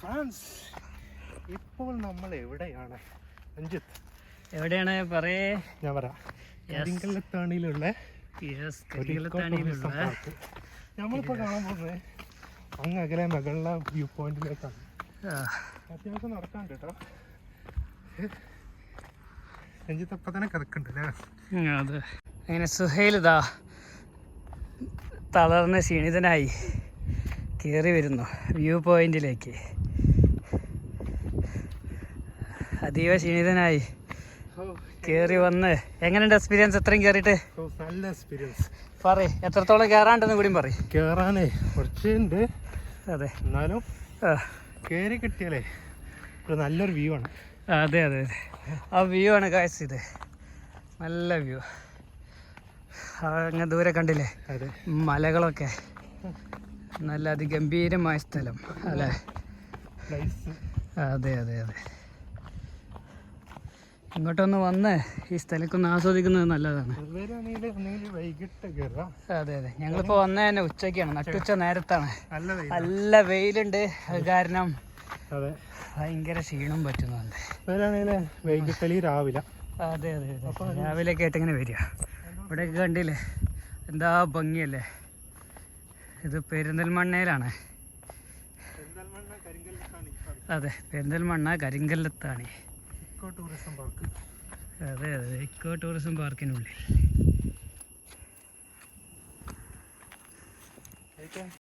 France ഇപ്പോൾ നമ്മൾ എവിടെയാണ്? രഞ്ജിത്ത്. എവിടെയാണ്? പറയേ. ഞാൻ പറയാം. കരിങ്കല്ലത്താണിയിലുള്ള. നമ്മളിപ്പോൾ കാണാൻ പോകുന്നത് അങ്ങ് അകലെ മകളുടെ വ്യൂ പോയിന്റിലേക്കാണ് അത്യാവശ്യം നടക്കാണ്ട് കേട്ടോ. രഞ്ജിത്ത് അപ്പം തന്നെ കിടക്കണ്ടല്ലേ അതെ. അങ്ങനെ തളർന്ന തളർന്ന് ക്ഷീണിതനായി കയറി വരുന്നു വ്യൂ പോയിന്റിലേക്ക് അതീവ ക്ഷീണിതനായി. കേറി വന്ന്. എങ്ങനെയുണ്ട് എക്സ്പീരിയൻസ് എത്രയും കേറിയിട്ട്? നല്ല എക്സ്പീരിയൻസ് പറ എത്രത്തോളം കേറാണ്ടെന്ന് കൂടിയും പറ കേറാനേ കുറച്ചുണ്ട്. അതെ. എന്നാലും കേറി കിട്ടിയാലേ ഒരു നല്ലൊരു വ്യൂ ആണ്. അതെ അതെ അതെ. ആ വ്യൂ ആണ് കാഴ്ച ഇത്. നല്ല വ്യൂ അങ്ങനെ ദൂരെ കണ്ടില്ലേ? അതെ. മലകളൊക്കെ. നല്ല അതിഗംഭീരമായ സ്ഥലം അല്ലേ? അതെ അതെ അതെ. ഇങ്ങോട്ടൊന്ന് വന്ന്. ഈ സ്ഥലക്കൊന്ന് ആസ്വദിക്കുന്നത് നല്ലതാണ്. അതെ അതെ. ഞങ്ങളിപ്പോൾ വന്ന തന്നെ ഉച്ചയ്ക്കാണ്. നട്ടുച്ച നേരത്താണ്. നല്ല വെയിലുണ്ട്. അത് കാരണം ഭയങ്കര ക്ഷീണം പറ്റുന്നുണ്ട്. ഇവരാണെങ്കിൽ വൈകിട്ടലി രാവിലെ. അതെ അതെ അതെ. രാവിലെ ആയിട്ട് ഇങ്ങനെ വരിക. ഇവിടെയൊക്കെ കണ്ടില്ലേ? എന്താ ഭംഗിയല്ലേ? ഇത് പെരിന്തൽമണ്ണയിലാണ്. അതെ പെരിന്തൽമണ്ണ കരിങ്കല്ലത്താണ്. ഇക്കോ ടൂറിസം പാർക്ക് അതെ. അതെ ഇക്കോ ടൂറിസം പാർക്കിനുള്ളിൽ